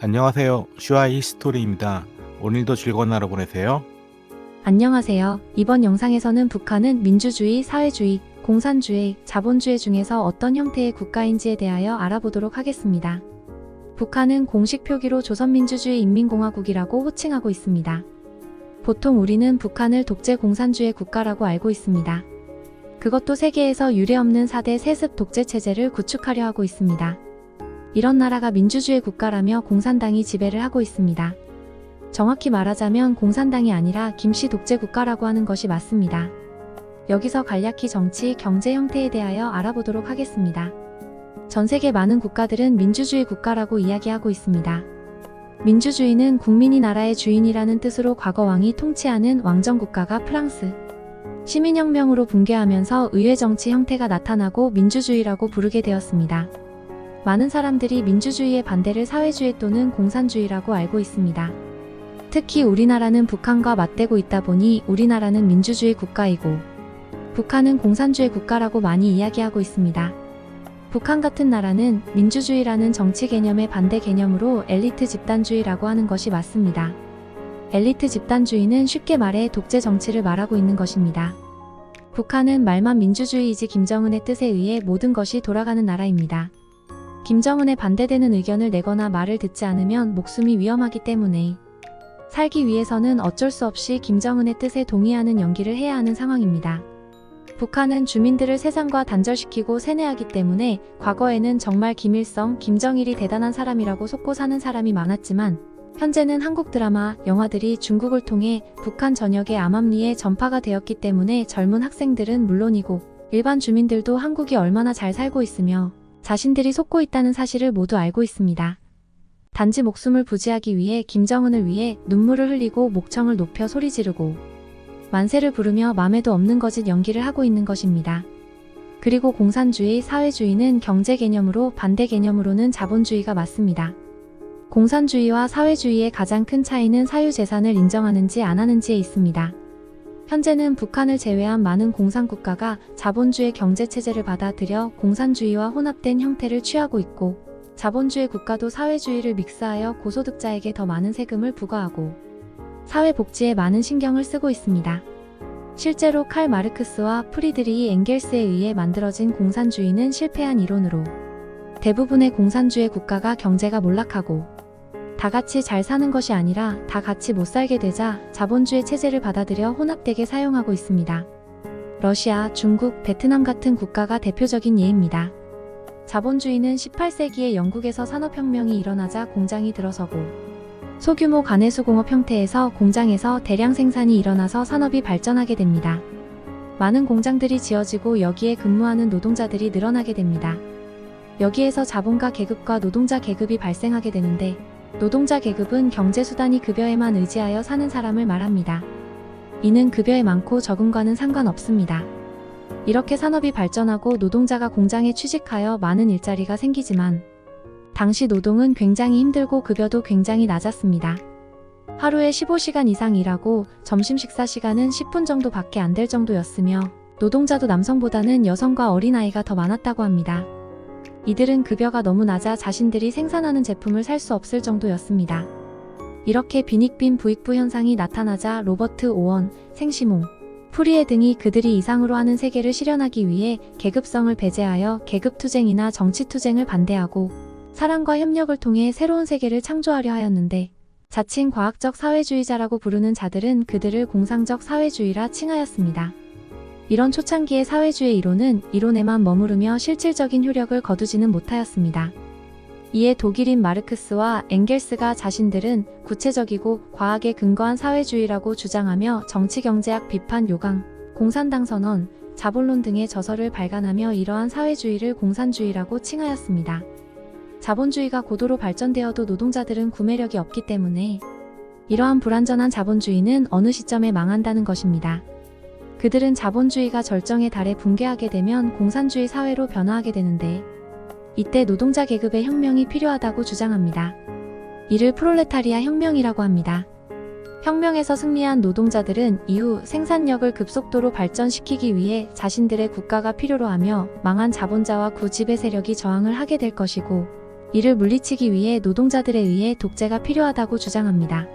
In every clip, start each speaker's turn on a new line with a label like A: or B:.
A: 안녕하세요. 슈아이 히스토리입니다. 오늘도 즐거운 하루 보내세요.
B: 안녕하세요. 이번 영상에서는 북한은 민주주의, 사회주의, 공산주의, 자본주의 중에서 어떤 형태의 국가인지에 대하여 알아보도록 하겠습니다. 북한은 공식 표기로 조선민주주의 인민공화국이라고 호칭하고 있습니다. 보통 우리는 북한을 독재 공산주의 국가라고 알고 있습니다. 그것도 세계에서 유례없는 4대 세습 독재 체제를 구축하려 하고 있습니다. 이런 나라가 민주주의 국가라며 공산당이 지배를 하고 있습니다. 정확히 말하자면 공산당이 아니라 김씨 독재 국가라고 하는 것이 맞습니다. 여기서 간략히 정치, 경제 형태에 대하여 알아보도록 하겠습니다. 전 세계 많은 국가들은 민주주의 국가라고 이야기하고 있습니다. 민주주의는 국민이 나라의 주인이라는 뜻으로 과거 왕이 통치하는 왕정 국가가 프랑스. 시민혁명으로 붕괴하면서 의회 정치 형태가 나타나고 민주주의라고 부르게 되었습니다. 많은 사람들이 민주주의의 반대를 사회주의 또는 공산주의라고 알고 있습니다. 특히 우리나라는 북한과 맞대고 있다 보니 우리나라는 민주주의 국가이고 북한은 공산주의 국가라고 많이 이야기하고 있습니다. 북한 같은 나라는 민주주의라는 정치 개념의 반대 개념으로 엘리트 집단주의라고 하는 것이 맞습니다. 엘리트 집단주의는 쉽게 말해 독재 정치를 말하고 있는 것입니다. 북한은 말만 민주주의이지 김정은의 뜻에 의해 모든 것이 돌아가는 나라입니다. 김정은에 반대되는 의견을 내거나 말을 듣지 않으면 목숨이 위험하기 때문에 살기 위해서는 어쩔 수 없이 김정은의 뜻에 동의하는 연기를 해야 하는 상황입니다. 북한은 주민들을 세상과 단절시키고 세뇌하기 때문에 과거에는 정말 김일성, 김정일이 대단한 사람이라고 속고 사는 사람이 많았지만 현재는 한국 드라마, 영화들이 중국을 통해 북한 전역의 암암리에 전파가 되었기 때문에 젊은 학생들은 물론이고 일반 주민들도 한국이 얼마나 잘 살고 있으며 자신들이 속고 있다는 사실을 모두 알고 있습니다. 단지 목숨을 부지하기 위해 김정은을 위해 눈물을 흘리고 목청을 높여 소리 지르고 만세를 부르며 맘에도 없는 거짓 연기를 하고 있는 것입니다. 그리고 공산주의, 사회주의는 경제 개념으로 반대 개념으로는 자본주의가 맞습니다. 공산주의와 사회주의의 가장 큰 차이는 사유재산을 인정하는지 안 하는지에 있습니다. 현재는 북한을 제외한 많은 공산국가가 자본주의 경제체제를 받아들여 공산주의와 혼합된 형태를 취하고 있고 자본주의 국가도 사회주의를 믹스하여 고소득자에게 더 많은 세금을 부과하고 사회복지에 많은 신경을 쓰고 있습니다. 실제로 칼 마르크스와 프리드리히 엥겔스에 의해 만들어진 공산주의는 실패한 이론으로 대부분의 공산주의 국가가 경제가 몰락하고 다 같이 잘 사는 것이 아니라 다 같이 못 살게 되자 자본주의 체제를 받아들여 혼합되게 사용하고 있습니다. 러시아, 중국, 베트남 같은 국가가 대표적인 예입니다. 자본주의는 18세기에 영국에서 산업혁명이 일어나자 공장이 들어서고 소규모 가내수공업 형태에서 공장에서 대량 생산이 일어나서 산업이 발전하게 됩니다. 많은 공장들이 지어지고 여기에 근무하는 노동자들이 늘어나게 됩니다. 여기에서 자본가 계급과 노동자 계급이 발생하게 되는데 노동자 계급은 경제수단이 급여에만 의지하여 사는 사람을 말합니다. 이는 급여에 많고 적음과는 상관없습니다. 이렇게 산업이 발전하고 노동자가 공장에 취직하여 많은 일자리가 생기지만 당시 노동은 굉장히 힘들고 급여도 굉장히 낮았습니다. 하루에 15시간 이상 일하고 점심 식사 시간은 10분 정도 밖에 안 될 정도였으며 노동자도 남성보다는 여성과 어린아이가 더 많았다고 합니다. 이들은 급여가 너무 낮아 자신들이 생산하는 제품을 살 수 없을 정도였습니다. 이렇게 빈익빈 부익부 현상이 나타나자 로버트 오원, 생시몽, 프리에 등이 그들이 이상으로 하는 세계를 실현하기 위해 계급성을 배제하여 계급투쟁이나 정치투쟁을 반대하고 사랑과 협력을 통해 새로운 세계를 창조하려 하였는데 자칭 과학적 사회주의자라고 부르는 자들은 그들을 공상적 사회주의라 칭하였습니다. 이런 초창기의 사회주의 이론은 이론에만 머무르며 실질적인 효력을 거두지는 못하였습니다. 이에 독일인 마르크스와 엥겔스가 자신들은 구체적이고 과학에 근거한 사회주의라고 주장하며 정치경제학 비판 요강, 공산당 선언, 자본론 등의 저서를 발간하며 이러한 사회주의를 공산주의라고 칭하였습니다. 자본주의가 고도로 발전되어도 노동자들은 구매력이 없기 때문에 이러한 불완전한 자본주의는 어느 시점에 망한다는 것입니다. 그들은 자본주의가 절정에 달해 붕괴하게 되면 공산주의 사회로 변화하게 되는데 이때 노동자 계급의 혁명이 필요하다고 주장합니다. 이를 프롤레타리아 혁명이라고 합니다. 혁명에서 승리한 노동자들은 이후 생산력을 급속도로 발전시키기 위해 자신들의 국가가 필요로 하며 망한 자본자와 구지배 세력이 저항을 하게 될 것이고 이를 물리치기 위해 노동자들에 의해 독재가 필요하다고 주장합니다.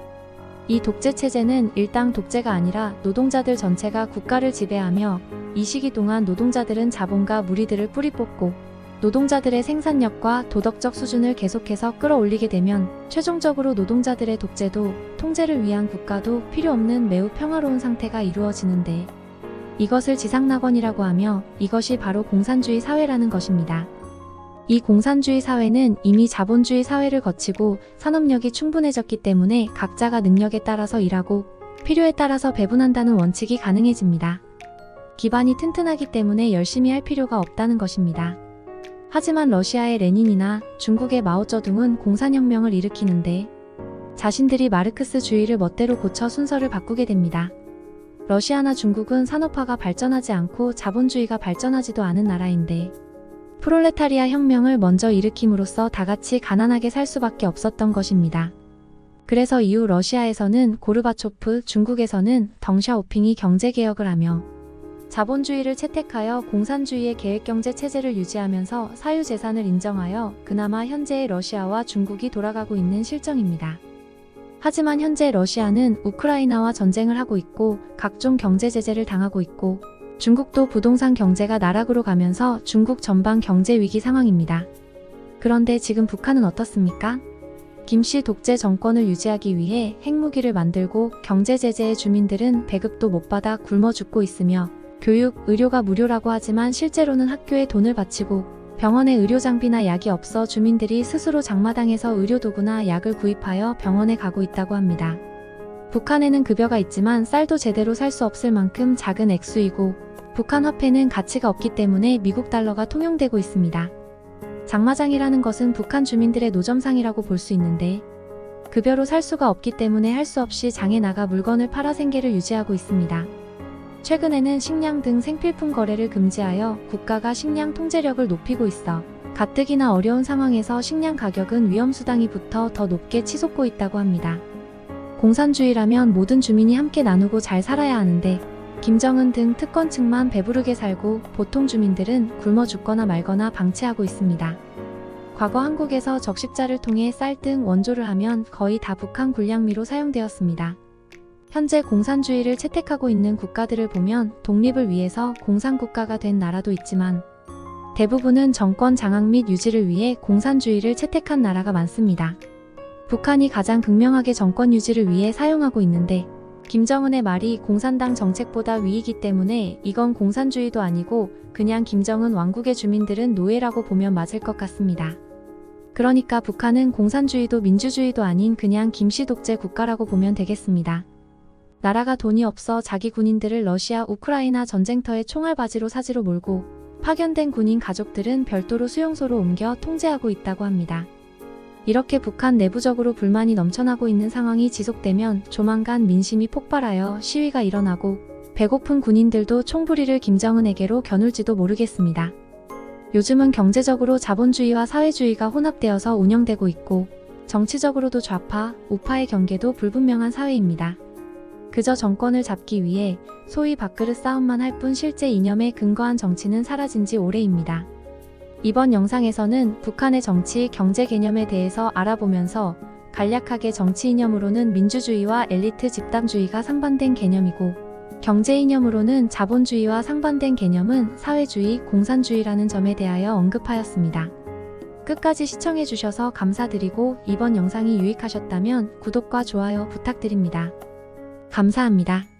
B: 이 독재 체제는 일당 독재가 아니라 노동자들 전체가 국가를 지배하며 이 시기 동안 노동자들은 자본과 무리들을 뿌리 뽑고 노동자들의 생산력과 도덕적 수준을 계속해서 끌어올리게 되면 최종적으로 노동자들의 독재도 통제를 위한 국가도 필요 없는 매우 평화로운 상태가 이루어지는데 이것을 지상낙원이라고 하며 이것이 바로 공산주의 사회라는 것입니다. 이 공산주의 사회는 이미 자본주의 사회를 거치고 산업력이 충분해졌기 때문에 각자가 능력에 따라서 일하고 필요에 따라서 배분한다는 원칙이 가능해집니다. 기반이 튼튼하기 때문에 열심히 할 필요가 없다는 것입니다. 하지만 러시아의 레닌이나 중국의 마오쩌둥은 공산혁명을 일으키는데 자신들이 마르크스주의를 멋대로 고쳐 순서를 바꾸게 됩니다. 러시아나 중국은 산업화가 발전하지 않고 자본주의가 발전하지도 않은 나라인데 프롤레타리아 혁명을 먼저 일으킴으로써 다 같이 가난하게 살 수밖에 없었던 것입니다. 그래서 이후 러시아에서는 고르바초프, 중국에서는 덩샤오핑이 경제개혁을 하며 자본주의를 채택하여 공산주의의 계획경제 체제를 유지하면서 사유재산을 인정하여 그나마 현재의 러시아와 중국이 돌아가고 있는 실정입니다. 하지만 현재 러시아는 우크라이나와 전쟁을 하고 있고 각종 경제 제재를 당하고 있고 중국도 부동산 경제가 나락으로 가면서 중국 전방 경제 위기 상황입니다. 그런데 지금 북한은 어떻습니까? 김씨 독재 정권을 유지하기 위해 핵무기를 만들고 경제 제재의 주민들은 배급도 못 받아 굶어 죽고 있으며 교육, 의료가 무료라고 하지만 실제로는 학교에 돈을 바치고 병원에 의료 장비나 약이 없어 주민들이 스스로 장마당에서 의료 도구나 약을 구입하여 병원에 가고 있다고 합니다. 북한에는 급여가 있지만 쌀도 제대로 살 수 없을 만큼 작은 액수이고 북한 화폐는 가치가 없기 때문에 미국 달러가 통용되고 있습니다. 장마장이라는 것은 북한 주민들의 노점상이라고 볼 수 있는데 급여로 살 수가 없기 때문에 할 수 없이 장에 나가 물건을 팔아 생계를 유지하고 있습니다. 최근에는 식량 등 생필품 거래를 금지하여 국가가 식량 통제력을 높이고 있어 가뜩이나 어려운 상황에서 식량 가격은 위험수당이 붙어 더 높게 치솟고 있다고 합니다. 공산주의라면 모든 주민이 함께 나누고 잘 살아야 하는데 김정은 등 특권층만 배부르게 살고 보통 주민들은 굶어 죽거나 말거나 방치하고 있습니다. 과거 한국에서 적십자를 통해 쌀 등 원조를 하면 거의 다 북한 군량미로 사용되었습니다. 현재 공산주의를 채택하고 있는 국가들을 보면 독립을 위해서 공산국가가 된 나라도 있지만 대부분은 정권 장악 및 유지를 위해 공산주의를 채택한 나라가 많습니다. 북한이 가장 극명하게 정권 유지를 위해 사용하고 있는데 김정은의 말이 공산당 정책보다 위이기 때문에 이건 공산주의도 아니고 그냥 김정은 왕국의 주민들은 노예라고 보면 맞을 것 같습니다. 그러니까 북한은 공산주의도 민주주의도 아닌 그냥 김씨 독재 국가라고 보면 되겠습니다. 나라가 돈이 없어 자기 군인들을 러시아 우크라이나 전쟁터에 총알바지로 사지로 몰고 파견된 군인 가족들은 별도로 수용소로 옮겨 통제하고 있다고 합니다. 이렇게 북한 내부적으로 불만이 넘쳐나고 있는 상황이 지속되면 조만간 민심이 폭발하여 시위가 일어나고 배고픈 군인들도 총부리를 김정은에게로 겨눌지도 모르겠습니다. 요즘은 경제적으로 자본주의와 사회주의가 혼합되어서 운영되고 있고 정치적으로도 좌파, 우파의 경계도 불분명한 사회입니다. 그저 정권을 잡기 위해 소위 밥그릇 싸움만 할 뿐 실제 이념에 근거한 정치는 사라진 지 오래입니다. 이번 영상에서는 북한의 정치, 경제 개념에 대해서 알아보면서 간략하게 정치 이념으로는 민주주의와 엘리트 집단주의가 상반된 개념이고 경제 이념으로는 자본주의와 상반된 개념은 사회주의, 공산주의라는 점에 대하여 언급하였습니다. 끝까지 시청해주셔서 감사드리고 이번 영상이 유익하셨다면 구독과 좋아요 부탁드립니다. 감사합니다.